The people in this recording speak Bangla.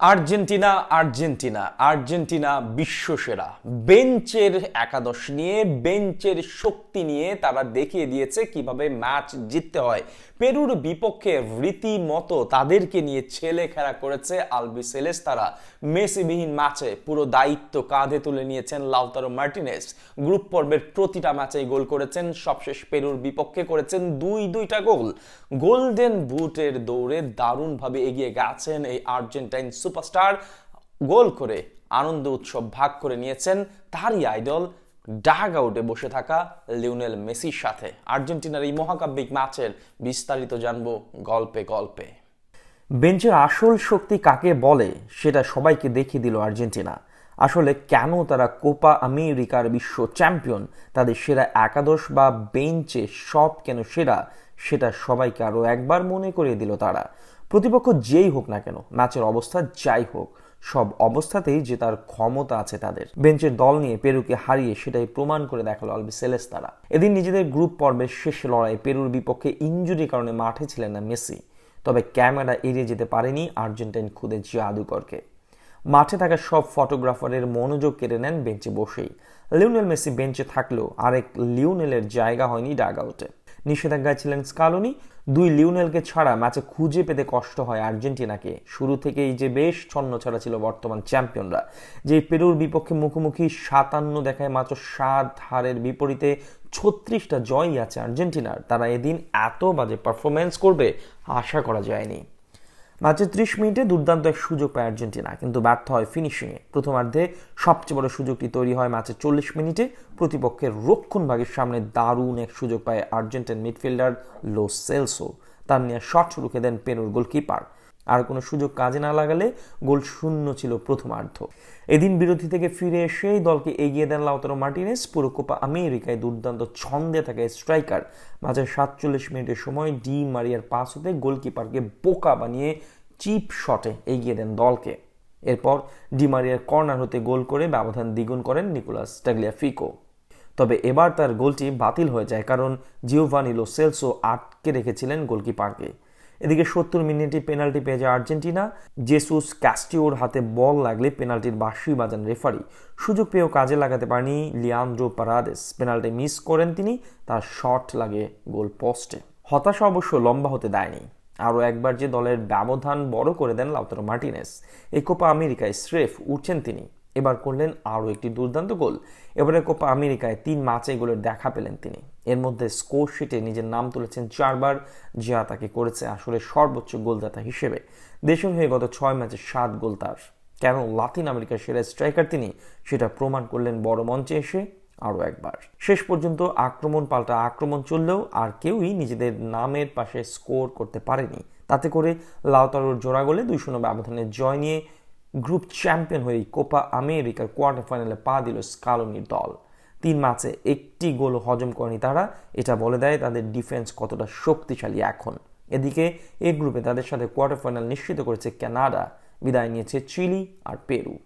Argentina Argentina Argentina বিশ্বসেরা। বেঞ্চের একাদশ নিয়ে, বেঞ্চের শক্তি নিয়ে তারা দেখিয়ে দিয়েছে কীভাবে ম্যাচ জিততে হয়। পেরুর বিপক্ষে রীতিমতো তাদেরকে নিয়ে ছেলে খেলা করেছে আলবি সেলেস তারা। মেসিবিহীন ম্যাচে পুরো দায়িত্ব কাঁধে তুলে নিয়েছেন লাউতারো মার্টিনেস। গ্রুপ পর্বের প্রতিটা ম্যাচেই গোল করেছেন, সবশেষ পেরুর বিপক্ষে করেছেন দুই দুইটা গোল। গোল্ডেন বুটের দৌড়ে দারুণভাবে এগিয়ে গেছেন এই আর্জেন্টাইন সুপারস্টার গোল করে আনন্দ উৎসব ভাগ করে নিয়েছেন তারই আইডল ডাগ আউটে বসে থাকা লিওনেল মেসির সাথে। আর্জেন্টিনার এই মহাকাব্যিক ম্যাচের বিস্তারিত জানব গল্পে গল্পে। বেঞ্চের আসল শক্তি কাকে বলে সেটা সবাইকে দেখিয়ে দিল আর্জেন্টিনা। আসলে কেন তারা কোপা আমেরিকার বিশ্ব চ্যাম্পিয়ন, তাদের সেরা একাদশ বা বেঞ্চে সব কেন সেরা, সেটা সবাইকে আরও একবার মনে করিয়ে দিল তারা। প্রতিপক্ষ যেই হোক না কেন ম্যাচের অবস্থা যাই হোক, সব অবস্থাতেই যে তার ক্ষমতা আছে তাদের। বেঞ্চের দল নিয়ে পেরুকে হারিয়ে সেটাই প্রমাণ করে দেখাল আলবি সেলেস তারা এদিন নিজেদের গ্রুপ পর্বের শেষ লড়াই পেরুর বিপক্ষে ইঞ্জুরির কারণে মাঠে ছিলেন না মেসি। তবে ক্যামেরা এড়িয়ে যেতে পারেনি আর্জেন্টাইন খুদে জাদুকরকে। মাঠে থাকা সব ফটোগ্রাফারের মনোযোগ কেড়ে নেন বেঞ্চে বসেই। লিওনেল মেসি বেঞ্চে থাকলেও আরেক লিওনেলের জায়গা হয়নি ডাগ আউটে। নিষেধাজ্ঞায় ছিলেন স্কালোনি। দুই লিওনেলকে ছাড়া ম্যাচে খুঁজে পেতে কষ্ট হয় আর্জেন্টিনাকে। শুরু থেকেই যে বেশ ছন্ন ছাড়া ছিল বর্তমান চ্যাম্পিয়নরা। যে পেরুর বিপক্ষে মুখোমুখি সাতান্ন দেখায় মাত্র সাত হারের বিপরীতে ছত্রিশটা জয়ই আছে আর্জেন্টিনার। তারা এদিন এত বাজে পারফরমেন্স করবে, আশা করা যায়নি। মাত্র ত্রিশ মিনিটে দুর্দান্ত এক সুযোগ পায় আর্জেন্টিনা, কিন্তু ব্যর্থ হয় ফিনিশিংয়ে প্রথমার্ধে সবচেয়ে বড় সুযোগটি তৈরি হয় মাত্র চল্লিশ মিনিটে। প্রতিপক্ষের রক্ষণ ভাগের সামনে দারুণ এক সুযোগ পায় আর্জেন্টিন মিডফিল্ডার লো সেলসো। তার নিয়ে শট রুখে দেন পেনুর গোলকিপার। আর কোনো সুযোগ কাজে না লাগালে গোল শূন্য ছিল প্রথমার্ধ। এদিন বিরতি থেকে ফিরে এসেই দলকে এগিয়ে দেন লাউতারো মার্টিনেস। পুরো কোপা আমেরিকায় দুর্দান্ত ছন্দে থাকে স্ট্রাইকার। মাঝে সাতচল্লিশ মিনিটের সময় ডি মারিয়ার পাস হতে গোলকিপারকে বোকা বানিয়ে চিপ শটে এগিয়ে দেন দলকে। এরপর ডিমারিয়ার কর্নার হতে গোল করে ব্যবধান দ্বিগুণ করেন নিকোলাস টাগলিয়াফিকো। তবে এবার তার গোলটি বাতিল হয়ে যায় কারণ জিওভানিলো সেলসো আটকে রেখেছিলেন গোলকিপারকে। এদিকে সত্তর মিনিটে পেনাল্টি পেয়ে যায় আর্জেন্টিনা। জেসুস ক্যাস্টিওর হাতে বল লাগলে পেনাল্টির বাঁশি বাজান রেফারি। সুযোগ পেয়েও কাজে লাগাতে পারেনি লিয়ান্দ্রো পারাদেস। পেনাল্টি মিস করেন তিনি, তার শট লাগে গোল পোস্টে। হতাশা অবশ্য লম্বা হতে দেয়নি। আরও একবার যে দলের ব্যবধান বড় করে দেন লাউতারো মার্টিনেস। এই কোপা আমেরিকায় স্রেফ উঠছেন তিনি। এবার করলেন আরও একটি দুর্দান্ত গোল। এবারে কোপা আমেরিকায় তিন ম্যাচে গোলের দেখা পেলেন তিনি। এর মধ্যে স্কোর শিটে নিজের নাম তুলেছেন চারবার, যা তাকে করেছে আসলে সর্বোচ্চ গোলদাতা হিসেবে। দেশের হয়ে গত ছয় ম্যাচে সাত গোল তার। কেন লাতিন আমেরিকার সেরা স্ট্রাইকার তিনি, সেটা প্রমাণ করলেন বড় মঞ্চে এসে আরও একবার। শেষ পর্যন্ত আক্রমণ পাল্টা আক্রমণ চললেও আর কেউই নিজেদের নামের পাশে স্কোর করতে পারেনি। তাতে করে লাউতারোর জোড়া গোলে দুই শূন্য ব্যবধানের জয় নিয়ে গ্রুপ চ্যাম্পিয়ন হয়ে কোপা আমেরিকার কোয়ার্টার ফাইনালে পা দিল স্কালোনির দল। তিন ম্যাচে একটি গোল হজম করেনি তারা। এটা বলে দেয় তাদের ডিফেন্স কতটা শক্তিশালী এখন। এদিকে এ গ্রুপে তাদের সাথে কোয়ার্টার ফাইনাল নিশ্চিত করেছে কানাডা। বিদায় নিয়েছে চিলি আর পেরু।